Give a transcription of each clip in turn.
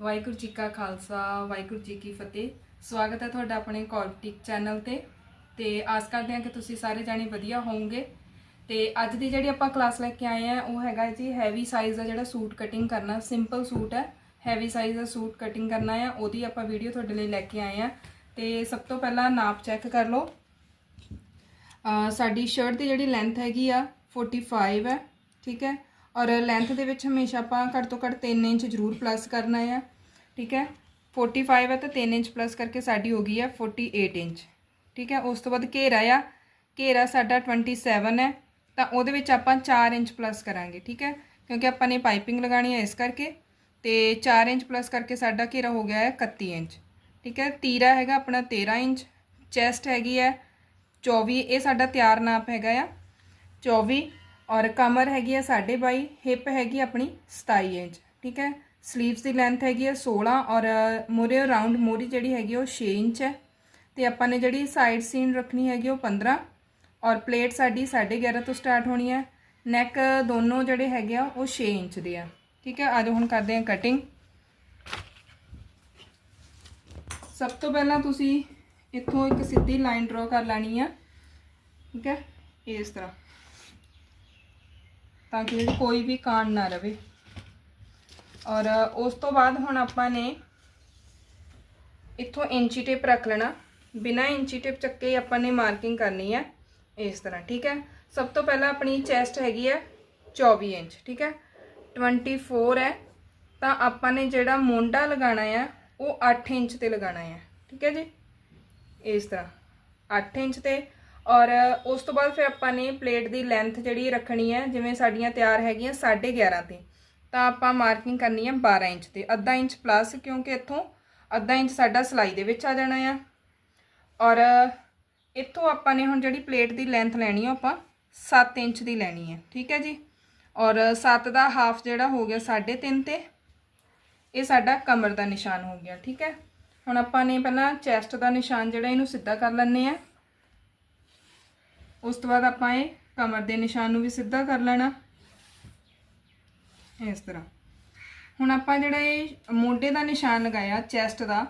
ਵਾਹਿਗੁਰੂ ਜੀ ਕਾ ਖਾਲਸਾ, ਵਾਹਿਗੁਰੂ ਜੀ ਕੀ ਫਤਿਹ। ਸਵਾਗਤ ਹੈ ਤੁਹਾਡਾ ਆਪਣੇ ਕੌਲਟਿਕ ਚੈਨਲ ਤੇ। ਤੇ ਆਸ ਕਰਦੇ ਹਾਂ ਕਿ ਤੁਸੀਂ ਸਾਰੇ ਜਾਣੇ ਵਧੀਆ ਹੋਵੋਗੇ। ਤੇ ਅੱਜ ਦੀ ਜਿਹੜੀ ਆਪਾਂ ਕਲਾਸ ਲੈ ਕੇ ਆਏ ਆ ਉਹ ਹੈਗਾ ਜੀ ਹੈਵੀ ਸਾਈਜ਼ ਦਾ ਜਿਹੜਾ ਸੂਟ ਕਟਿੰਗ ਕਰਨਾ ਸਿੰਪਲ ਸੂਟ ਹੈ। ਹੈਵੀ ਸਾਈਜ਼ ਦਾ ਸੂਟ ਕਟਿੰਗ ਕਰਨਾ ਆ ਉਹਦੀ ਆਪਾਂ ਵੀਡੀਓ ਤੁਹਾਡੇ ਲਈ ਲੈ ਕੇ ਆਏ ਆ ਤੇ ਸਭ ਤੋਂ ਪਹਿਲਾਂ ਨਾਪ ਚੈੱਕ ਕਰ ਲਓ। ਸਾਡੀ ਸ਼ਰਟ ਦੀ ਜਿਹੜੀ ਲੈਂਥ ਹੈਗੀ ਆ 45 ਹੈ, ਠੀਕ ਹੈ। ਔਰ ਲੈਂਥ ਦੇ ਵਿੱਚ ਹਮੇਸ਼ਾ ਆਪਾਂ ਘੱਟ ਤੋਂ ਘੱਟ 3 ਇੰਚ ਜ਼ਰੂਰ ਪਲੱਸ ਕਰਨਾ ਆ, ਠੀਕ ਹੈ? 45 ਹੈ ਤਾਂ 3 ਇੰਚ ਪਲੱਸ ਕਰਕੇ ਸਾਡੀ ਹੋ ਗਈ ਹੈ 48 ਇੰਚ, ਠੀਕ ਹੈ? ਉਸ ਤੋਂ ਬਾਅਦ ਘੇਰਾ ਆ, ਘੇਰਾ ਸਾਡਾ 27 ਹੈ, ਤਾਂ ਉਹਦੇ ਵਿੱਚ ਆਪਾਂ 4 ਇੰਚ ਪਲੱਸ ਕਰਾਂਗੇ, ਠੀਕ ਹੈ? ਕਿਉਂਕਿ ਆਪਾਂ ਨੇ ਪਾਈਪਿੰਗ ਲਗਾਣੀ ਹੈ ਇਸ ਕਰਕੇ, ਤੇ 4 ਇੰਚ ਪਲੱਸ ਕਰਕੇ ਸਾਡਾ ਘੇਰਾ ਹੋ ਗਿਆ ਹੈ 31 ਇੰਚ, ਠੀਕ ਹੈ? ਤੀਰਾ ਹੈਗਾ ਆਪਣਾ 13 ਇੰਚ ਚੈਸਟ ਹੈਗੀ ਹੈ 24 ਇਹ ਸਾਡਾ ਤਿਆਰ ਨਾਪ ਹੈਗਾ ਆ 24 ਔਰ ਕਮਰ ਹੈਗੀ ਆ 22.5 ਹਿਪ ਹੈਗੀ ਆਪਣੀ 27 ਇੰਚ, ਠੀਕ ਹੈ? ਸਲੀਵਸ ਦੀ ਲੈਂਥ ਹੈਗੀ ਆ 16 ਔਰ ਮੋਰੇ ਰਾਉਂਡ ਮੋਰੀ ਜਿਹੜੀ ਹੈਗੀ ਉਹ 6 ਇੰਚ ਹੈ। ਤੇ ਆਪਾਂ ਨੇ ਜਿਹੜੀ ਸਾਈਡ ਸੀਨ ਰੱਖਣੀ ਹੈਗੀ ਉਹ 15 ਔਰ ਪਲੇਟ ਸਾਡੀ 11.5 ਤੋਂ ਸਟਾਰਟ ਹੋਣੀ ਹੈ। ਨੈਕ ਦੋਨੋਂ ਜਿਹੜੇ ਹੈਗੇ ਆ ਉਹ 6 ਇੰਚ ਦੇ ਆ, ਠੀਕ ਹੈ? ਆਜੋ ਹੁਣ ਕਰਦੇ ਹਾਂ ਕਟਿੰਗ ਸਭ ਤੋਂ ਪਹਿਲਾਂ ਤੁਸੀਂ ਇੱਥੋਂ ਇੱਕ ਸਿੱਧੀ ਲਾਈਨ ਡਰਾ ਕਰ ਲੈਣੀ ਆ, ਠੀਕ ਹੈ? ਇਸ ਤਰ੍ਹਾਂ। ਤਾਂ ਕਿ ਇਹਦੀ ਕੋਈ ਵੀ ਕਾਣ ਨਾ ਰਵੇ। ਔਰ ਉਸ ਤੋਂ ਬਾਅਦ ਹੁਣ ਆਪਾਂ ਨੇ ਇੱਥੋਂ ਇੰਚੀ ਟੇਪ ਰੱਖ ਲੈਣਾ। ਬਿਨਾ ਇੰਚੀ ਟੇਪ ਚੱਕੇ ਹੀ ਆਪਾਂ ਨੇ ਮਾਰਕਿੰਗ ਕਰਨੀ ਹੈ ਇਸ ਤਰ੍ਹਾਂ, ਠੀਕ ਹੈ? ਸਭ ਤੋਂ ਪਹਿਲਾਂ ਆਪਣੀ ਚੈਸਟ ਹੈਗੀ ਹੈ 24 ਇੰਚ, ਠੀਕ ਹੈ? 24 ਹੈ। ਤਾਂ ਆਪਾਂ ਨੇ ਜਿਹੜਾ ਮੋਢਾ ਲਗਾਣਾ ਆ, ਉਹ 8 ਇੰਚ ਤੇ ਲਗਾਣਾ ਆ, ਠੀਕ ਹੈ ਜੀ? ਇਸ ਤਰ੍ਹਾਂ 8 ਇੰਚ ਤੇ ਔਰ ਉਸ ਤੋਂ ਬਾਅਦ ਫਿਰ ਆਪਾਂ ਨੇ ਪਲੇਟ ਦੀ ਲੈਂਥ ਜਿਹੜੀ ਰੱਖਣੀ ਹੈ, ਜਿਵੇਂ ਸਾਡੀਆਂ ਤਿਆਰ ਹੈਗੀਆਂ 11.5 ਤੇ, ਤਾਂ ਆਪਾਂ ਮਾਰਕਿੰਗ ਕਰਨੀ ਹੈ 12 ਇੰਚ ਤੇ। ਅੱਧਾ ਇੰਚ ਪਲੱਸ ਕਿਉਂਕਿ ਇੱਥੋਂ ਅੱਧਾ ਇੰਚ ਸਾਡਾ ਸਲਾਈ ਦੇ ਵਿੱਚ ਆ ਜਾਣਾ ਆ। ਔਰ ਇੱਥੋਂ ਆਪਾਂ ਨੇ ਹੁਣ ਜਿਹੜੀ ਪਲੇਟ ਦੀ ਲੈਂਥ ਲੈਣੀ ਆ ਆਪਾਂ 7 ਇੰਚ ਦੀ ਲੈਣੀ ਹੈ। ਠੀਕ ਹੈ ਜੀ? ਔਰ 7 ਦਾ ਹਾਫ ਜਿਹੜਾ ਹੋ ਗਿਆ 3.5 ਤੇ, ਇਹ ਸਾਡਾ ਕਮਰ ਦਾ ਨਿਸ਼ਾਨ ਹੋ ਗਿਆ। ਠੀਕ ਹੈ? ਹੁਣ ਆਪਾਂ ਨੇ ਪਹਿਲਾਂ ਚੈਸਟ ਦਾ ਨਿਸ਼ਾਨ ਜਿਹੜਾ, ਇਹਨੂੰ ਸਿੱਧਾ ਕਰ ਲੈਣੇ ਆ ਉਸ ਤੋਂ ਬਾਅਦ ਆਪਾਂ ਇਹ ਕਮਰ ਦੇ ਨਿਸ਼ਾਨ ਨੂੰ ਵੀ ਸਿੱਧਾ ਕਰ ਲੈਣਾ। ਇਸ ਤਰ੍ਹਾਂ। ਹੁਣ ਆਪਾਂ ਜਿਹੜਾ ਇਹ ਮੋਢੇ ਦਾ ਨਿਸ਼ਾਨ ਲਗਾਇਆ, ਚੈਸਟ ਦਾ,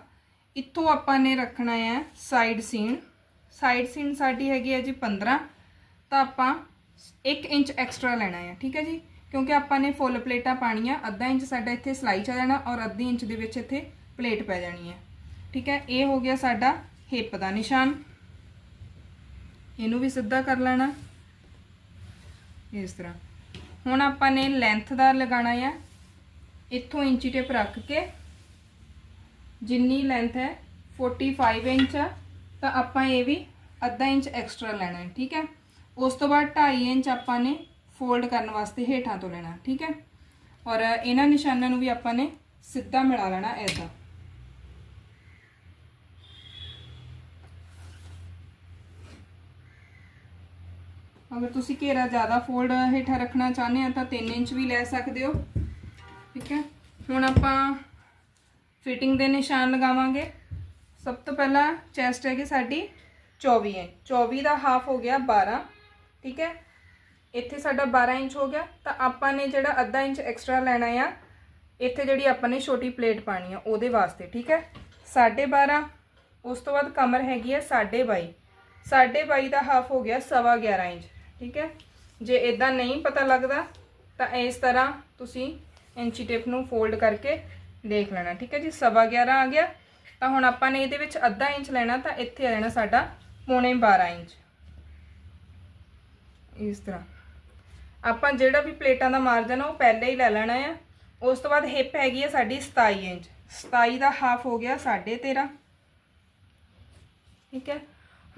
ਇੱਥੋਂ ਆਪਾਂ ਨੇ ਰੱਖਣਾ ਹੈ ਸਾਈਡ ਸੀਨ। ਸਾਈਡ ਸੀਨ ਸਾਡੀ ਹੈਗੀ ਹੈ ਜੀ 15 ਤਾਂ ਆਪਾਂ 1 ਇੰਚ ਐਕਸਟਰਾ ਲੈਣਾ ਹੈ, ਠੀਕ ਹੈ ਜੀ? ਕਿਉਂਕਿ ਆਪਾਂ ਨੇ ਫੁੱਲ ਪਲੇਟਾਂ ਪਾਣੀਆਂ, ਅੱਧਾ ਇੰਚ ਸਾਡਾ ਇੱਥੇ ਸਲਾਈ ਚ ਆ ਜਾਣਾ ਔਰ ਅੱਧੀ ਇੰਚ ਦੇ ਵਿੱਚ ਇੱਥੇ ਪਲੇਟ ਪੈ ਜਾਣੀ ਹੈ। ਠੀਕ ਹੈ? ਇਹ ਹੋ ਗਿਆ ਸਾਡਾ ਹਿੱਪ ਦਾ ਨਿਸ਼ਾਨ। ਇਹਨੂੰ ਵੀ ਸਿੱਧਾ ਕਰ ਲੈਣਾ। ਇਸ ਤਰ੍ਹਾਂ। ਹੁਣ ਆਪਾਂ ਨੇ ਲੈਂਥ ਦਾ ਲਗਾਣਾ ਆ। ਇੱਥੋਂ ਇੰਚੀ ਟੇਪ ਰੱਖ ਕੇ ਜਿੰਨੀ ਲੈਂਥ ਹੈ 45 ਇੰਚ ਆ। ਤਾਂ ਆਪਾਂ ਇਹ ਵੀ ਅੱਧਾ ਇੰਚ ਐਕਸਟਰਾ ਲੈਣਾ ਹੈ, ਠੀਕ ਹੈ? ਉਸ ਤੋਂ ਬਾਅਦ 2.5 ਇੰਚ ਆਪਾਂ ਨੇ ਫੋਲਡ ਕਰਨ ਵਾਸਤੇ ਹੇਠਾਂ ਤੋਂ ਲੈਣਾ, ਠੀਕ ਹੈ? ਔਰ ਇਹਨਾਂ ਨਿਸ਼ਾਨਾਂ ਨੂੰ ਵੀ ਆਪਾਂ ਨੇ ਸਿੱਧਾ ਮਿਲਾ ਲੈਣਾ ਐਦਾਂ ਅਗਰ ਤੁਸੀਂ ਘੇਰਾ ਜ਼ਿਆਦਾ ਫੋਲਡ ਹੇਠਾਂ ਰੱਖਣਾ ਚਾਹੁੰਦੇ ਆ ਤਾਂ 3 ਇੰਚ ਵੀ ਲੈ ਸਕਦੇ ਹੋ। ਠੀਕ ਹੈ? ਹੁਣ ਆਪਾਂ ਫਿਟਿੰਗ ਦੇ ਨਿਸ਼ਾਨ ਲਗਾਵਾਂਗੇ। ਸਭ ਤੋਂ ਪਹਿਲਾਂ ਚੈਸਟ ਹੈਗੀ ਸਾਡੀ 24 ਇੰਚ। 24 ਦਾ ਹਾਫ ਹੋ ਗਿਆ 12 ਠੀਕ ਹੈ? ਇੱਥੇ ਸਾਡਾ 12 ਇੰਚ ਹੋ ਗਿਆ। ਤਾਂ ਆਪਾਂ ਨੇ ਜਿਹੜਾ ਅੱਧਾ ਇੰਚ ਐਕਸਟਰਾ ਲੈਣਾ ਆ, ਇੱਥੇ ਜਿਹੜੀ ਆਪਾਂ ਨੇ ਛੋਟੀ ਪਲੇਟ ਪਾਣੀ ਆ, ਉਹਦੇ ਵਾਸਤੇ। ਠੀਕ ਹੈ? 12.5 ਉਸ ਤੋਂ ਬਾਅਦ ਕਮਰ ਹੈਗੀ ਹੈ 22.5 22.5 ਦਾ ਹਾਫ ਹੋ ਗਿਆ 11.5 ਇੰਚ। ਠੀਕ ਹੈ? ਜੇ ਇਦਾਂ ਨਹੀਂ ਪਤਾ ਲੱਗਦਾ, ਤਾਂ ਇਸ ਤਰ੍ਹਾਂ ਤੁਸੀਂ ਇੰਚੀ ਟੇਪ ਨੂੰ ਫੋਲਡ ਕਰਕੇ ਦੇਖ ਲੈਣਾ, ਠੀਕ ਹੈ ਜੀ? 11.5 ਆ ਗਿਆ। ਤਾਂ ਹੁਣ ਆਪਾਂ ਨੇ ਇਹਦੇ ਵਿੱਚ ਅੱਧਾ ਇੰਚ ਲੈਣਾ, ਤਾਂ ਇੱਥੇ ਆ ਜਾਣਾ ਸਾਡਾ ਪੌਣੇ 12 ਇੰਚ। ਇਸ ਤਰ੍ਹਾਂ। ਆਪਾਂ ਜਿਹੜਾ ਵੀ ਪਲੇਟਾਂ ਦਾ ਮਾਰਜਨ ਆ ਉਹ ਪਹਿਲੇ ਹੀ ਲੈ ਲੈਣਾ ਆ। ਉਸ ਤੋਂ ਬਾਅਦ ਹਿੱਪ ਹੈਗੀ ਹੈ ਸਾਡੀ 27 ਇੰਚ। 27 ਦਾ ਹਾਫ ਹੋ ਗਿਆ 13.5 ਠੀਕ ਹੈ?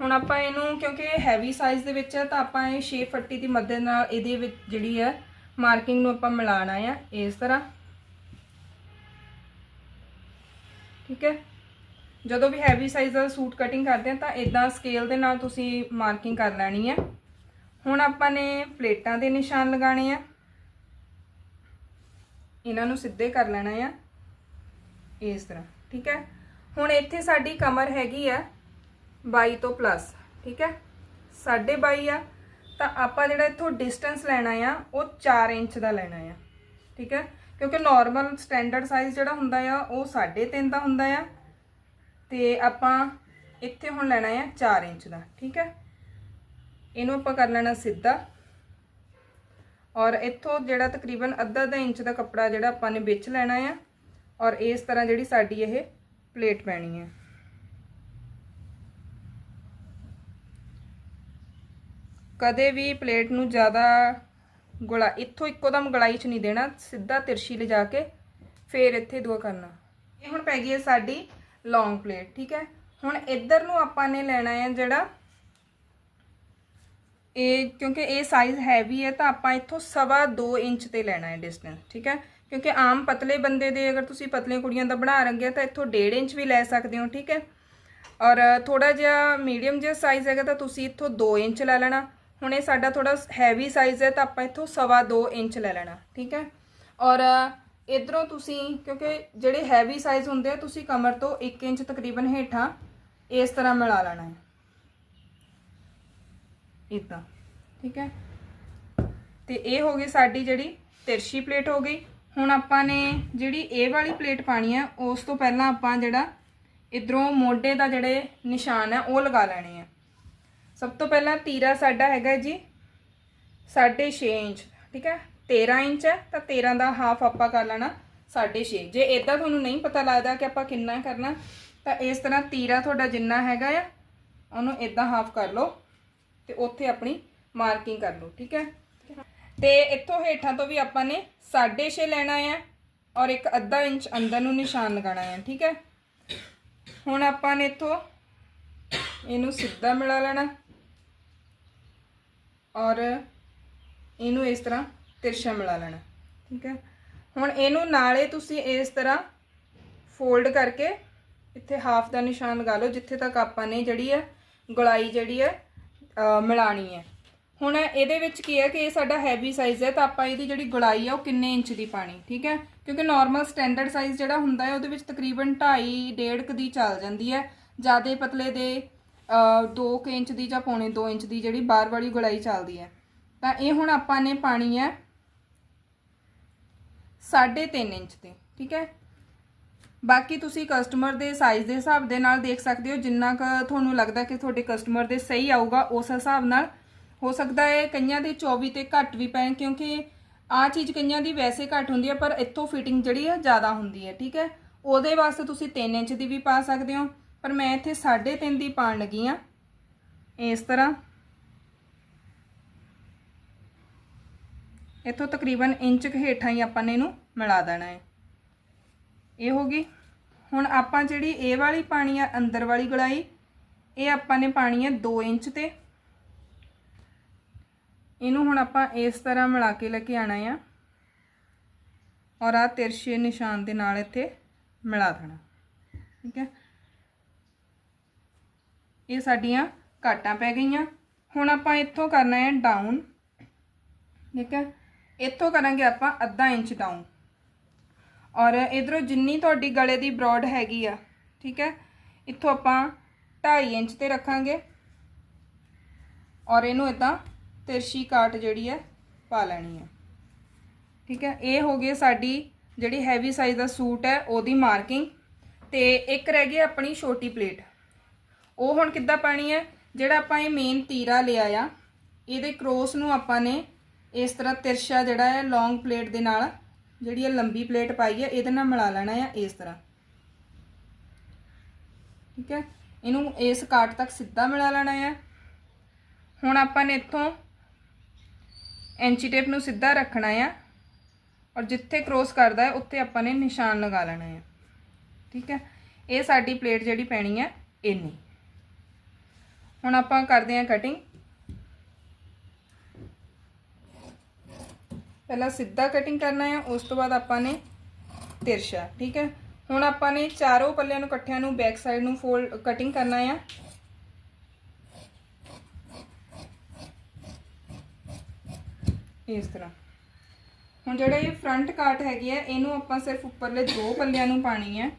ਹੁਣ ਆਪਾਂ ਇਹਨੂੰ, ਕਿਉਂਕਿ ਹੈਵੀ ਸਾਈਜ਼ ਦੇ ਵਿੱਚ ਹੈ, ਤਾਂ ਆਪਾਂ ਇਹ 6 ਫੱਟੀ ਦੀ ਮਦਦ ਨਾਲ ਇਹਦੇ ਵਿੱਚ ਜਿਹੜੀ ਹੈ ਮਾਰਕਿੰਗ ਨੂੰ ਆਪਾਂ ਮਿਲਾਣਾ ਆ ਇਸ ਤਰ੍ਹਾਂ। ਠੀਕ ਹੈ? ਜਦੋਂ ਵੀ ਹੈਵੀ ਸਾਈਜ਼ ਦਾ ਸੂਟ ਕਟਿੰਗ ਕਰਦੇ ਆ ਤਾਂ ਇਦਾਂ ਸਕੇਲ ਦੇ ਨਾਲ ਤੁਸੀਂ ਮਾਰਕਿੰਗ ਕਰ ਲੈਣੀ ਹੈ। ਹੁਣ ਆਪਾਂ ਨੇ ਪਲੇਟਾਂ ਦੇ ਨਿਸ਼ਾਨ ਲਗਾਣੇ ਆ। ਇਹਨਾਂ ਨੂੰ ਸਿੱਧੇ ਕਰ ਲੈਣਾ ਆ। ਇਸ ਤਰ੍ਹਾਂ। ਠੀਕ ਹੈ? ਹੁਣ ਇੱਥੇ ਸਾਡੀ ਕਮਰ ਹੈਗੀ ਆ 22 ਤੋਂ ਪਲੱਸ ਠੀਕ ਹੈ? 22.5 ਆ, ਤਾਂ ਆਪਾਂ ਜਿਹੜਾ ਇੱਥੋਂ ਡਿਸਟੈਂਸ ਲੈਣਾ ਆ, ਉਹ 4 ਇੰਚ ਦਾ ਲੈਣਾ ਆ, ਠੀਕ ਹੈ? ਕਿਉਂਕਿ ਨਾਰਮਲ ਸਟੈਂਡਰਡ ਸਾਈਜ਼ ਜਿਹੜਾ ਹੁੰਦਾ ਆ, ਉਹ 3.5 ਦਾ ਹੁੰਦਾ ਆ, ਤੇ ਆਪਾਂ ਇੱਥੇ ਹੁਣ ਲੈਣਾ ਆ 4 ਇੰਚ ਦਾ, ਠੀਕ ਹੈ? ਇਹਨੂੰ ਆਪਾਂ ਕਰ ਲੈਣਾ ਸਿੱਧਾ। ਔਰ ਇੱਥੋਂ ਜਿਹੜਾ ਤਕਰੀਬਨ ਅੱਧਾ ਅੱਧਾ ਇੰਚ ਦਾ ਕੱਪੜਾ ਜਿਹੜਾ ਆਪਾਂ ਨੇ ਵਿੱਚ ਲੈਣਾ ਆ, ਔਰ ਇਸ ਤਰ੍ਹਾਂ ਜਿਹੜੀ ਸਾਡੀ ਇਹ ਪਲੇਟ ਪੈਣੀ ਹੈ ਕਦੇ ਵੀ ਪਲੇਟ ਨੂੰ ਜ਼ਿਆਦਾ ਗੁਲਾ, ਇੱਥੋਂ ਇੱਕੋ ਦਮ ਗਲਾਈ 'ਚ ਨਹੀਂ ਦੇਣਾ, ਸਿੱਧਾ ਤਿਰਛੀ ਲਿਜਾ ਕੇ ਫੇਰ ਇੱਥੇ ਦੋ ਕਰਨਾ। ਇਹ ਹੁਣ ਪੈ ਗਈ ਹੈ ਸਾਡੀ ਲੌਂਗ ਪਲੇਟ ਠੀਕ ਹੈ? ਹੁਣ ਇੱਧਰ ਨੂੰ ਆਪਾਂ ਨੇ ਲੈਣਾ ਹੈ ਜਿਹੜਾ ਇਹ, ਕਿਉਂਕਿ ਇਹ ਸਾਈਜ਼ ਹੈਵੀ ਹੈ, ਤਾਂ ਆਪਾਂ ਇੱਥੋਂ ਸਵਾ 2 ਇੰਚ ਤੇ ਲੈਣਾ ਹੈ ਡਿਸਟੈਂਸ ਠੀਕ ਹੈ? ਕਿਉਂਕਿ ਆਮ ਪਤਲੇ ਬੰਦੇ ਦੇ, ਅਗਰ ਤੁਸੀਂ ਪਤਲੇ ਕੁੜੀਆਂ ਦਾ ਬਣਾ ਰਹੇ ਤਾਂ ਇੱਥੋਂ 1.5 ਇੰਚ ਵੀ ਲੈ ਸਕਦੇ ਹੋ, ਠੀਕ ਹੈ? ਔਰ ਥੋੜਾ ਜਿਹਾ ਮੀਡੀਅਮ ਜਿਹਾ ਸਾਈਜ਼ ਹੈਗਾ, ਤਾਂ ਤੁਸੀਂ ਇੱਥੋਂ 2 ਇੰਚ ਲੈ ਲੈਣਾ। ਹੁਣ ਇਹ ਸਾਡਾ ਥੋੜਾ ਹੈਵੀ ਸਾਈਜ਼ ਹੈ ਤਾਂ ਆਪਾਂ ਇੱਥੋਂ ਸਵਾ 2 ਇੰਚ ਲੈ ਲੈਣਾ, ਠੀਕ ਹੈ? ਔਰ ਇਧਰੋਂ ਤੁਸੀਂ, ਕਿਉਂਕਿ ਜਿਹੜੇ ਹੈਵੀ ਸਾਈਜ਼ ਹੁੰਦੇ ਆ, ਤੁਸੀਂ ਕਮਰ ਤੋਂ 1 ਇੰਚ ਤਕਰੀਬਨ ਹੇਠਾਂ ਇਸ ਤਰ੍ਹਾਂ ਮਿਲਾ ਲੈਣਾ ਹੈ। ਇਦਾਂ ਠੀਕ ਹੈ? ਤੇ ਇਹ ਹੋ ਗਈ ਸਾਡੀ ਜਿਹੜੀ ਤਿਰਸ਼ੀ ਪਲੇਟ ਹੋ ਗਈ। ਹੁਣ ਆਪਾਂ ਨੇ ਜਿਹੜੀ ਇਹ ਵਾਲੀ ਪਲੇਟ ਪਾਣੀ ਆ ਉਸ ਤੋਂ ਪਹਿਲਾਂ ਆਪਾਂ ਜਿਹੜਾ ਇਧਰੋਂ ਮੋਢੇ ਦਾ ਜਿਹੜੇ ਨਿਸ਼ਾਨ ਹੈ, ਉਹ ਲਗਾ ਲੈਣੇ ਆ। ਸਭ ਤੋਂ ਪਹਿਲਾਂ ਤੀਰਾ ਸਾਡਾ ਹੈਗਾ ਜੀ 6.5 ਇੰਚ, ਠੀਕ ਹੈ? 13 ਇੰਚ ਹੈ, ਤਾਂ 13 ਦਾ ਹਾਫ ਆਪਾਂ ਕਰ ਲੈਣਾ 6.5 ਜੇ ਇਦਾਂ ਤੁਹਾਨੂੰ ਨਹੀਂ ਪਤਾ ਲੱਗਦਾ ਕਿ ਆਪਾਂ ਕਿੰਨਾ ਕਰਨਾ, ਤਾਂ ਇਸ ਤਰ੍ਹਾਂ ਤੀਰਾ ਤੁਹਾਡਾ ਜਿੰਨਾ ਹੈਗਾ ਆ, ਉਹਨੂੰ ਇਦਾਂ ਹਾਫ ਕਰ ਲਓ ਤੇ ਉੱਥੇ ਆਪਣੀ ਮਾਰਕਿੰਗ ਕਰ ਲਓ, ਠੀਕ ਹੈ? ਤੇ ਇੱਥੋਂ ਹੇਠਾਂ ਤੋਂ ਵੀ ਆਪਾਂ ਨੇ 6.5 ਲੈਣਾ ਹੈ ਔਰ ਇੱਕ ਅੱਧਾ ਇੰਚ ਅੰਦਰ ਨੂੰ ਨਿਸ਼ਾਨ ਲਗਾਉਣਾ ਹੈ ਠੀਕ ਹੈ? ਹੁਣ ਆਪਾਂ ਨੇ ਇੱਥੋਂ ਇਹਨੂੰ ਸਿੱਧਾ ਮਿਲਾ ਲੈਣਾ। ਔਰ ਇਹਨੂੰ ਇਸ ਤਰ੍ਹਾਂ ਤਿਰਛਾ ਮਿਲਾ ਲੈਣਾ, ਠੀਕ ਹੈ? ਹੁਣ ਇਹਨੂੰ ਨਾਲੇ ਤੁਸੀਂ ਇਸ ਤਰ੍ਹਾਂ ਫੋਲਡ ਕਰਕੇ ਇੱਥੇ ਹਾਫ ਦਾ ਨਿਸ਼ਾਨ ਲਗਾ ਲਓ, ਜਿੱਥੇ ਤੱਕ ਆਪਾਂ ਨੇ ਜਿਹੜੀ ਹੈ ਗੁਲਾਈ ਜਿਹੜੀ ਹੈ, ਅਹ ਮਿਲਾਣੀ ਹੈ। ਹੁਣ ਇਹਦੇ ਵਿੱਚ ਕੀ ਹੈ ਕਿ ਇਹ ਸਾਡਾ ਹੈਵੀ ਸਾਈਜ਼ ਹੈ, ਤਾਂ ਆਪਾਂ ਇਹਦੀ ਜਿਹੜੀ ਗੁਲਾਈ ਆ ਉਹ ਕਿੰਨੇ ਇੰਚ ਦੀ ਪਾਣੀ, ਠੀਕ ਹੈ? ਕਿਉਂਕਿ ਨਾਰਮਲ ਸਟੈਂਡਰਡ ਸਾਈਜ਼ ਜਿਹੜਾ ਹੁੰਦਾ ਹੈ, ਉਹਦੇ ਵਿੱਚ ਤਕਰੀਬਨ 2.5 ਡੇਢ ਕ ਦੀ ਚੱਲ ਜਾਂਦੀ ਹੈ, ਜਿਆਦੇ ਪਤਲੇ ਦੇ 2 ਇੰਚ ਦੀ ਜਾਂ ਪੌਣੇ 2 ਇੰਚ ਦੀ ਜਿਹੜੀ ਬਾਹਰ ਵਾਲੀ ਗੁਲਾਈ ਚੱਲਦੀ ਹੈ। ਤਾਂ ਇਹ ਹੁਣ ਆਪਾਂ ਨੇ ਪਾਣੀ ਹੈ 3.5 ਇੰਚ ਤੇ ਠੀਕ ਹੈ? ਬਾਕੀ ਤੁਸੀਂ ਕਸਟਮਰ ਦੇ ਸਾਈਜ਼ ਦੇ ਹਿਸਾਬ ਦੇ ਨਾਲ ਦੇਖ ਸਕਦੇ ਹੋ, ਜਿੰਨਾ ਕ ਤੁਹਾਨੂੰ ਲੱਗਦਾ ਕਿ ਤੁਹਾਡੇ ਕਸਟਮਰ ਦੇ ਸਹੀ ਆਊਗਾ, ਉਸ ਹਿਸਾਬ ਨਾਲ ਹੋ ਸਕਦਾ ਹੈ ਕਈਆਂ ਦੇ 24 ਤੇ ਘੱਟ ਵੀ ਪੈਣ, ਕਿਉਂਕਿ ਆ ਚੀਜ਼ ਕਈਆਂ ਦੀ ਵੈਸੇ ਘੱਟ ਹੁੰਦੀ ਹੈ, ਪਰ ਇੱਥੋਂ ਫਿਟਿੰਗ ਜਿਹੜੀ ਹੈ ਜ਼ਿਆਦਾ ਹੁੰਦੀ ਹੈ, ਠੀਕ ਹੈ? ਉਹਦੇ ਵਾਸਤੇ ਤੁਸੀਂ 3 ਇੰਚ ਦੀ ਵੀ ਪਾ ਸਕਦੇ ਹੋ। ਪਰ ਮੈਂ ਇੱਥੇ 3.5 ਦੀ ਪਾਣ ਲੱਗੀ ਆ। ਇਸ ਤਰ੍ਹਾਂ ਇੱਥੋਂ ਤਕਰੀਬਨ ਇੰਚ ਕੁ ਹੇਠਾਂ ਹੀ ਆਪਾਂ ਨੇ ਇਹਨੂੰ ਮਿਲਾ ਦੇਣਾ ਹੈ। ਇਹ ਹੋ ਗਈ। ਹੁਣ ਆਪਾਂ ਜਿਹੜੀ ਇਹ ਵਾਲੀ ਪਾਣੀ ਆ, ਅੰਦਰ ਵਾਲੀ ਗਲਾਈ, ਇਹ ਆਪਾਂ ਨੇ ਪਾਣੀ ਹੈ 2 ਇੰਚ ਤੇ। ਇਹਨੂੰ ਹੁਣ ਆਪਾਂ ਇਸ ਤਰ੍ਹਾਂ ਮਿਲਾ ਕੇ ਲੈ ਕੇ ਆਣਾ ਆ। ਔਰ ਆ ਤਿਰਛੇ ਨਿਸ਼ਾਨ ਦੇ ਨਾਲ ਇੱਥੇ ਮਿਲਾ ਦੇਣਾ। ਠੀਕ ਹੈ। ਇਹ ਸਾਡੀਆਂ ਘਾਟਾਂ ਪੈ ਗਈਆਂ। ਹੁਣ ਆਪਾਂ ਇੱਥੋਂ ਕਰਨਾ ਹੈ ਡਾਊਨ ਠੀਕ ਹੈ? ਇੱਥੋਂ ਕਰਾਂਗੇ ਆਪਾਂ ਅੱਧਾ ਇੰਚ ਡਾਊਨ ਔਰ ਇਧਰੋਂ ਜਿੰਨੀ ਤੁਹਾਡੀ ਗਲੇ ਦੀ ਬ੍ਰੌਡ ਹੈਗੀ ਆ, ਠੀਕ ਹੈ? ਇੱਥੋਂ ਆਪਾਂ 2.5 ਇੰਚ ਤੇ ਰੱਖਾਂਗੇ। ਔਰ ਇਹਨੂੰ ਇਦਾਂ ਤਿਰਸ਼ੀ ਕਾਟ ਜਿਹੜੀ ਹੈ, ਪਾ ਲੈਣੀ ਹੈ। ਠੀਕ ਹੈ? ਇਹ ਹੋ ਗਈ ਸਾਡੀ ਜਿਹੜੀ ਹੈਵੀ ਸਾਈਜ਼ ਦਾ ਸੂਟ ਹੈ, ਉਹਦੀ ਮਾਰਕਿੰਗ ਤੇ ਇੱਕ ਰਹਿ ਗਈ ਆਪਣੀ ਛੋਟੀ ਪਲੇਟ ਉਹ ਹੁਣ ਕਿੱਦਾਂ ਪਾਣੀ ਹੈ? ਜਿਹੜਾ ਆਪਾਂ ਇਹ ਮੇਨ ਤੀਰਾ ਲਿਆ ਆ, ਇਹਦੇ ਕ੍ਰੋਸ ਨੂੰ ਆਪਾਂ ਨੇ ਇਸ ਤਰ੍ਹਾਂ ਤਿਰਛਾ ਜਿਹੜਾ ਹੈ ਲੌਂਗ ਪਲੇਟ ਦੇ ਨਾਲ ਜਿਹੜੀ ਇਹ ਲੰਬੀ ਪਲੇਟ ਪਾਈ ਹੈ, ਇਹਦੇ ਨਾਲ ਮਿਲਾ ਲੈਣਾ ਆ ਇਸ ਤਰ੍ਹਾਂ। ਠੀਕ ਹੈ? ਇਹਨੂੰ ਇਸ ਕਾਟ ਤੱਕ ਸਿੱਧਾ ਮਿਲਾ ਲੈਣਾ ਆ। ਹੁਣ ਆਪਾਂ ਨੇ ਇੱਥੋਂ ਐਂਚੀ ਟੇਪ ਨੂੰ ਸਿੱਧਾ ਰੱਖਣਾ ਆ ਔਰ ਜਿੱਥੇ ਕ੍ਰੋਸ ਕਰਦਾ ਹੈ, ਉੱਥੇ ਆਪਾਂ ਨੇ ਨਿਸ਼ਾਨ ਲਗਾ ਲੈਣਾ ਹੈ ਠੀਕ ਹੈ? ਇਹ ਸਾਡੀ ਪਲੇਟ ਜਿਹੜੀ ਪੈਣੀ ਹੈ, ਇੰਨੀ। ਹੁਣ ਆਪਾਂ ਕਰਦੇ ਹਾਂ ਕਟਿੰਗ ਪਹਿਲਾਂ ਸਿੱਧਾ ਕਟਿੰਗ ਕਰਨਾ ਹੈ, ਉਸ ਤੋਂ ਬਾਅਦ ਆਪਾਂ ਨੇ ਤਿਰਸ਼ਾ ਠੀਕ ਹੈ? ਹੁਣ ਆਪਾਂ ਨੇ ਚਾਰੋਂ ਪੱਲਿਆਂ ਨੂੰ, ਇਕੱਠਿਆਂ ਨੂੰ ਬੈਕ ਸਾਈਡ ਨੂੰ ਫੋਲਡ ਕਟਿੰਗ ਕਰਨਾ ਹੈ। ਇਸ ਤਰ੍ਹਾਂ। ਹੁਣ ਜਿਹੜਾ ਇਹ ਫਰੰਟ ਕਾਟ ਹੈਗੀ ਹੈ, ਇਹਨੂੰ ਆਪਾਂ ਸਿਰਫ ਉੱਪਰਲੇ ਦੋ ਪੱਲਿਆਂ ਨੂੰ ਪਾਣੀ ਹੈ।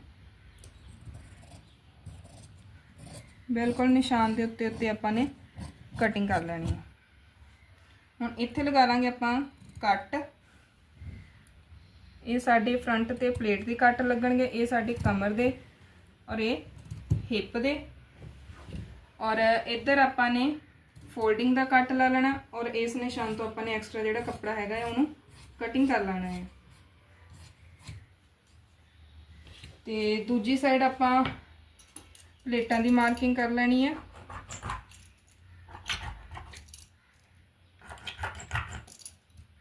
ਬਿਲਕੁਲ ਨਿਸ਼ਾਨ ਦੇ ਉੱਤੇ ਉੱਤੇ ਆਪਾਂ ਨੇ ਕਟਿੰਗ ਕਰ ਲੈਣੀ ਹੈ। ਹੁਣ ਇੱਥੇ ਲਗਾ ਲਾਂਗੇ ਆਪਾਂ ਕੱਟ ਇਹ ਸਾਡੇ ਫਰੰਟ ਤੇ ਪਲੇਟ ਦੇ ਕੱਟ ਲੱਗਣਗੇ, ਇਹ ਸਾਡੇ ਕਮਰ ਦੇ ਔਰ ਇਹ ਹਿੱਪ ਦੇ। ਔਰ ਇੱਧਰ ਆਪਾਂ ਨੇ ਫੋਲਡਿੰਗ ਦਾ ਕੱਟ ਲਾ ਲੈਣਾ ਔਰ ਇਸ ਨਿਸ਼ਾਨ ਤੋਂ ਆਪਾਂ ਨੇ ਐਕਸਟਰਾ ਜਿਹੜਾ ਕੱਪੜਾ ਹੈਗਾ ਹੈ, ਉਹਨੂੰ ਕਟਿੰਗ ਕਰ ਲੈਣਾ ਹੈ। ਤੇ ਦੂਜੀ ਸਾਈਡ ਆਪਾਂ ਪਲੇਟਾਂ ਦੀ ਮਾਰਕਿੰਗ ਕਰ ਲੈਣੀ ਹੈ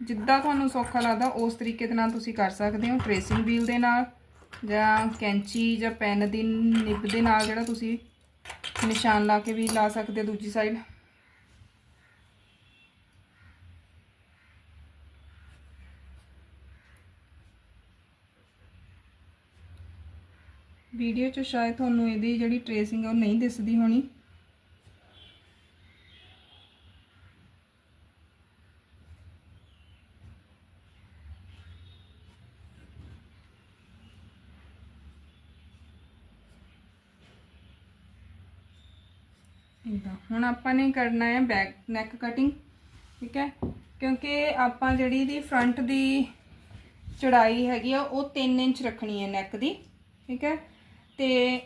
ਜਿੱਦਾਂ ਤੁਹਾਨੂੰ ਸੌਖਾ ਲੱਗਦਾ, ਉਸ ਤਰੀਕੇ ਦੇ ਨਾਲ ਤੁਸੀਂ ਕਰ ਸਕਦੇ ਹੋ ਟ੍ਰੇਸਿੰਗ ਵੀਲ ਦੇ ਨਾਲ, ਜਾਂ ਕੈਂਚੀ, ਜਾਂ ਪੈਨ ਦੀ ਨਿਬ ਦੇ ਨਾਲ ਜਿਹੜਾ ਤੁਸੀਂ ਨਿਸ਼ਾਨ ਲਾ ਕੇ ਵੀ ਲਾ ਸਕਦੇ ਹੋ ਦੂਜੀ ਸਾਈਡ ਵੀਡੀਓ 'ਚ ਸ਼ਾਇਦ ਤੁਹਾਨੂੰ ਇਹਦੀ ਜਿਹੜੀ ਟ੍ਰੇਸਿੰਗ ਹੈ ਉਹ ਨਹੀਂ ਦਿਸਦੀ ਹੋਣੀ। ਇਦਾਂ ਹੁਣ ਆਪਾਂ ਨੇ ਕਰਨਾ ਹੈ ਬੈਕ ਨੈਕ ਕਟਿੰਗ ਠੀਕ ਹੈ? ਕਿਉਂਕਿ ਆਪਾਂ ਜਿਹੜੀ ਦੀ ਫਰੰਟ ਦੀ ਚੜਾਈ ਹੈਗੀ ਆ, ਉਹ 3 ਇੰਚ ਰੱਖਣੀ ਹੈ ਨੈਕ ਦੀ, ਠੀਕ ਹੈ? ਤੇ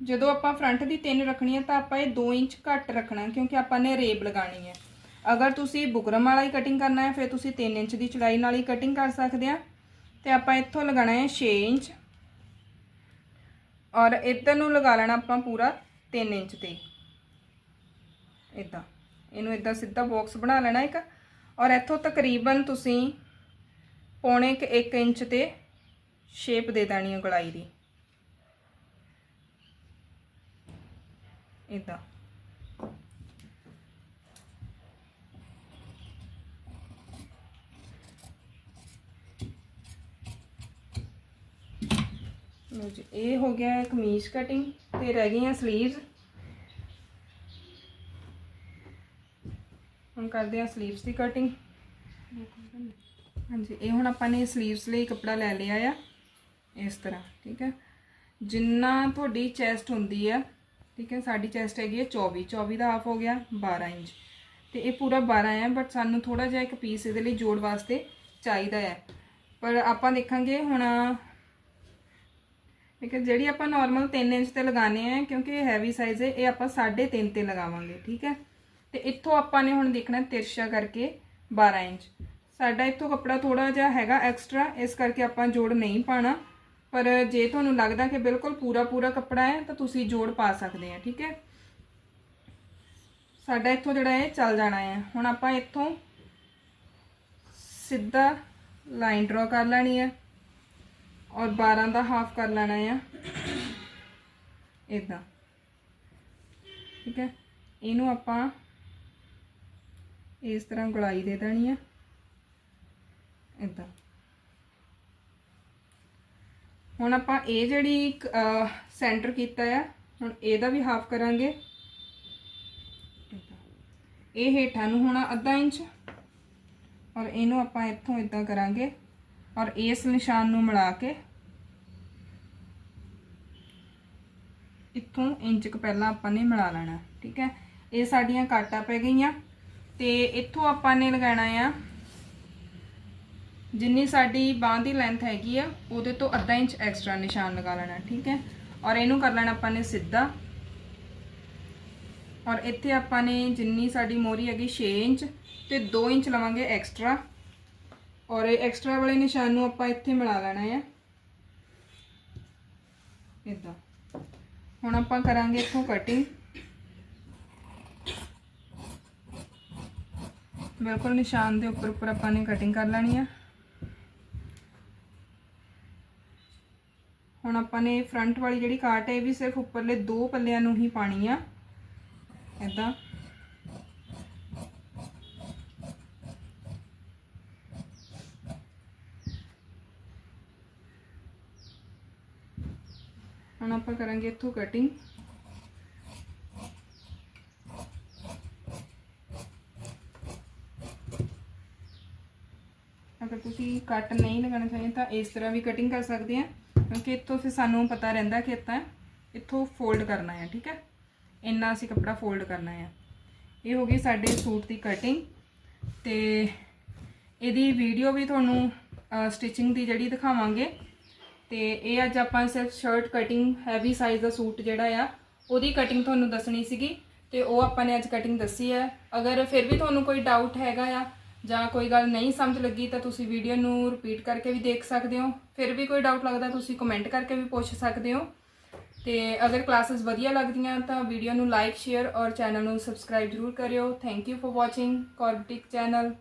ਜਦੋਂ ਆਪਾਂ ਫਰੰਟ ਦੀ ਤਿੰਨ ਰੱਖਣੀ ਹੈ ਤਾਂ ਆਪਾਂ ਇਹ 2 ਇੰਚ ਘੱਟ ਰੱਖਣਾ ਕਿਉਂਕਿ ਆਪਾਂ ਨੇ ਰੇਬ ਲਗਾਣੀ ਹੈ। ਅਗਰ ਤੁਸੀਂ ਬੁਕਰਮ ਵਾਲਾ ਹੀ ਕਟਿੰਗ ਕਰਨਾ ਹੈ, ਫਿਰ ਤੁਸੀਂ 3 ਇੰਚ ਦੀ ਚੜਾਈ ਨਾਲ ਹੀ ਕਟਿੰਗ ਕਰ ਸਕਦੇ ਆ। ਤੇ ਆਪਾਂ ਇੱਥੋਂ ਲਗਾਣਾ ਹੈ 6 ਇੰਚ। ਔਰ ਇੱਧਰ ਨੂੰ ਲਗਾ ਲੈਣਾ ਆਪਾਂ ਪੂਰਾ 3 ਇੰਚ ਤੇ। ਇਦਾਂ ਇਹਨੂੰ ਇਦਾਂ ਸਿੱਧਾ ਬਾਕਸ ਬਣਾ ਲੈਣਾ ਇੱਕ। ਔਰ ਇੱਥੋਂ ਤਕਰੀਬਨ ਤੁਸੀਂ ਪੌਣੇ ਕੁ 1 ਇੰਚ ਤੇ ਸ਼ੇਪ ਦੇ ਦੇਣੀ ਹੈ ਗਲਾਈ ਦੀ। ਇਦਾਂ ਲਓ ਜੀ ਇਹ ਹੋ ਗਿਆ ਕਮੀਜ਼ ਕਟਿੰਗ ਤੇ ਰਹਿ ਗਈਆਂ ਸਲੀਵਸ ਹੁਣ ਕਰਦੇ ਆ ਸਲੀਵਸ ਦੀ ਕਟਿੰਗ ਹਾਂਜੀ, ਇਹ ਹੁਣ ਆਪਾਂ ਨੇ ਸਲੀਵਸ ਲਈ ਕੱਪੜਾ ਲੈ ਲਿਆ ਆ, ਇਸ ਤਰ੍ਹਾਂ, ਠੀਕ ਹੈ। ਜਿੰਨਾ ਤੁਹਾਡੀ ਚੈਸਟ ਹੁੰਦੀ ਆ ਠੀਕ ਹੈ, ਸਾਡੀ ਚੈਸਟ ਹੈਗੀ ਹੈ 24 24 ਦਾ ਹਾਫ ਹੋ ਗਿਆ 12 ਇੰਚ। ਤੇ ਇਹ ਪੂਰਾ 12 ਹੈ ਬਟ ਸਾਨੂੰ ਥੋੜਾ ਜਿਹਾ ਇੱਕ ਪੀਸ ਇਹਦੇ ਲਈ ਜੋੜ ਵਾਸਤੇ ਚਾਹੀਦਾ ਹੈ। ਪਰ ਆਪਾਂ ਦੇਖਾਂਗੇ ਹੁਣ, ਠੀਕ ਹੈ, ਜਿਹੜੀ ਆਪਾਂ ਨਾਰਮਲ 3 ਇੰਚ ਤੇ ਲਗਾਣੇ ਆ ਕਿਉਂਕਿ ਇਹ ਹੈਵੀ ਸਾਈਜ਼ ਹੈ, ਇਹ ਆਪਾਂ 3.5 ਤੇ ਲਗਾਵਾਂਗੇ, ਠੀਕ ਹੈ। ਤੇ ਇੱਥੋਂ ਆਪਾਂ ਨੇ ਹੁਣ ਦੇਖਣਾ ਤਿਰਛਾ ਕਰਕੇ 12 ਇੰਚ। ਸਾਡਾ ਇੱਥੋਂ ਕੱਪੜਾ ਥੋੜਾ ਜਿਹਾ ਹੈਗਾ ਐਕਸਟਰਾ ਇਸ ਕਰਕੇ ਆਪਾਂ ਜੋੜ ਨਹੀਂ ਪਾਣਾ ਪਰ ਜੇ ਤੁਹਾਨੂੰ ਲੱਗਦਾ ਕਿ ਬਿਲਕੁਲ ਪੂਰਾ ਪੂਰਾ ਕੱਪੜਾ ਹੈ, ਤਾਂ ਤੁਸੀਂ ਜੋੜ ਪਾ ਸਕਦੇ ਆ ਠੀਕ ਹੈ? ਸਾਡਾ ਇੱਥੋਂ ਜਿਹੜਾ ਇਹ ਚੱਲ ਜਾਣਾ ਹੈ। ਹੁਣ ਆਪਾਂ ਇੱਥੋਂ ਸਿੱਧਾ ਲਾਈਨ ਡਰਾ ਕਰ ਲੈਣੀ ਹੈ ਔਰ 12 ਦਾ ਹਾਫ ਕਰ ਲੈਣਾ ਹੈ ਇਦਾਂ ਠੀਕ ਹੈ? ਇਹਨੂੰ ਆਪਾਂ ਇਸ ਤਰ੍ਹਾਂ ਗੁਲਾਈ ਦੇ ਦੇਣੀ ਹੈ। ਇਦਾਂ ਹੁਣ ਆਪਾਂ ਇਹ ਜਿਹੜੀ ਸੈਂਟਰ ਕੀਤਾ ਆ, ਹੁਣ ਇਹਦਾ ਵੀ ਹਾਫ ਕਰਾਂਗੇ ਏਦਾਂ। ਇਹ ਹੇਠਾਂ ਨੂੰ ਹੋਣਾ ਅੱਧਾ ਇੰਚ, ਔਰ ਇਹਨੂੰ ਆਪਾਂ ਇੱਥੋਂ ਇਦਾਂ ਕਰਾਂਗੇ, ਔਰ ਇਸ ਨਿਸ਼ਾਨ ਨੂੰ ਮਿਲਾ ਕੇ ਇੱਥੋਂ ਇੰਚ ਕੁ ਪਹਿਲਾਂ ਆਪਾਂ ਨੇ ਮਿਲਾ ਲੈਣਾ, ਠੀਕ ਹੈ ਇਹ ਸਾਡੀਆਂ ਕਾਟਾ ਪੈ ਗਈਆਂ, ਤੇ ਇੱਥੋਂ ਆਪਾਂ ਨੇ ਲਗਾਣਾ ਆ ਜਿੰਨੀ ਸਾਡੀ ਬਾਹ ਦੀ ਲੈਂਥ ਹੈਗੀ ਆ, ਉਹਦੇ ਤੋਂ ਅੱਧਾ ਇੰਚ ਐਕਸਟਰਾ ਨਿਸ਼ਾਨ ਲਗਾ ਲੈਣਾ, ਠੀਕ ਹੈ? ਔਰ ਇਹਨੂੰ ਕਰ ਲੈਣਾ ਆਪਾਂ ਨੇ ਸਿੱਧਾ। ਔਰ ਇੱਥੇ ਆਪਾਂ ਨੇ ਜਿੰਨੀ ਸਾਡੀ ਮੋਰੀ ਹੈਗੀ 6 ਇੰਚ ਤੇ 2 ਇੰਚ ਲਵਾਂਗੇ ਐਕਸਟਰਾ ਔਰ ਇਹ ਐਕਸਟਰਾ ਵਾਲੇ ਨਿਸ਼ਾਨ ਨੂੰ ਆਪਾਂ ਇੱਥੇ ਮਿਲਾ ਲੈਣਾ ਹੈ ਇਦਾਂ ਹੁਣ ਆਪਾਂ ਕਰਾਂਗੇ ਇੱਥੋਂ ਕਟਿੰਗ ਬਿਲਕੁਲ ਨਿਸ਼ਾਨ ਦੇ ਉੱਪਰ ਉੱਪਰ ਆਪਾਂ ਨੇ ਕਟਿੰਗ ਕਰ ਲੈਣੀ ਆ। ਹੁਣ ਆਪਾਂ ਨੇ ਫਰੰਟ ਵਾਲੀ ਜਿਹੜੀ ਕਾਟ ਹੈ, ਇਹ ਵੀ ਸਿਰਫ ਉੱਪਰਲੇ ਦੋ ਪੱਲਿਆਂ ਨੂੰ ਹੀ ਪਾਣੀ ਆ। ਇਦਾਂ ਹੁਣ ਆਪਾਂ ਕਰਾਂਗੇ ਇੱਥੋਂ ਕਟਿੰਗ ਅਗਰ ਤੁਸੀਂ ਕੱਟ ਨਹੀਂ ਲਗਾਉਣਾ ਚਾਹੀਏ ਤਾਂ ਇਸ ਤਰ੍ਹਾਂ ਵੀ ਕਟਿੰਗ ਕਰ ਸਕਦੇ ਆ। ਕਿਉਂਕਿ ਇੱਥੋਂ ਫਿਰ ਸਾਨੂੰ ਪਤਾ ਰਹਿੰਦਾ ਕਿ ਇੱਥਾਂ ਇੱਥੋਂ ਫੋਲਡ ਕਰਨਾ ਹੈ, ਠੀਕ ਹੈ? ਇੰਨਾ ਅਸੀਂ ਕੱਪੜਾ ਫੋਲਡ ਕਰਨਾ ਹੈ। ਇਹ ਹੋ ਗਈ ਸਾਡੇ ਸੂਟ ਦੀ ਕਟਿੰਗ ਤੇ ਇਹਦੀ ਵੀਡੀਓ ਵੀ ਤੁਹਾਨੂੰ ਸਟਿਚਿੰਗ ਦੀ ਜਿਹੜੀ ਦਿਖਾਵਾਂਗੇ। ਤੇ ਇਹ ਅੱਜ ਆਪਾਂ ਸਿਰਫ ਸ਼ਰਟ ਕਟਿੰਗ ਹੈਵੀ ਸਾਈਜ਼ ਦਾ ਸੂਟ ਜਿਹੜਾ ਆ, ਉਹਦੀ ਕਟਿੰਗ ਤੁਹਾਨੂੰ ਦੱਸਣੀ ਸੀਗੀ ਤੇ ਉਹ ਆਪਾਂ ਨੇ ਅੱਜ ਕਟਿੰਗ ਦੱਸੀ ਹੈ। ਅਗਰ ਫਿਰ ਵੀ ਤੁਹਾਨੂੰ ਕੋਈ ਡਾਊਟ ਹੈਗਾ ਆ ਜਾਂ ਕੋਈ ਗੱਲ ਨਹੀਂ ਸਮਝ ਲੱਗੀ ਤਾਂ ਤੁਸੀਂ ਵੀਡੀਓ ਨੂੰ ਰਿਪੀਟ ਕਰਕੇ ਵੀ ਦੇਖ ਸਕਦੇ ਹੋ। ਫਿਰ ਵੀ ਕੋਈ ਡਾਊਟ ਲੱਗਦਾ ਤੁਸੀਂ ਕਮੈਂਟ ਕਰਕੇ ਵੀ ਪੁੱਛ ਸਕਦੇ ਹੋ। ਤੇ ਅਗਰ ਕਲਾਸਿਸ ਵਧੀਆ ਲੱਗਦੀਆਂ ਤਾਂ ਵੀਡੀਓ ਨੂੰ ਲਾਈਕ ਸ਼ੇਅਰ ਔਰ ਚੈਨਲ ਨੂੰ ਸਬਸਕ੍ਰਾਈਬ ਜ਼ਰੂਰ ਕਰਿਓ। ਥੈਂਕ ਯੂ ਫॉर ਵਾਚਿੰਗ ਕੋਰਬਟਿਕ ਚੈਨਲ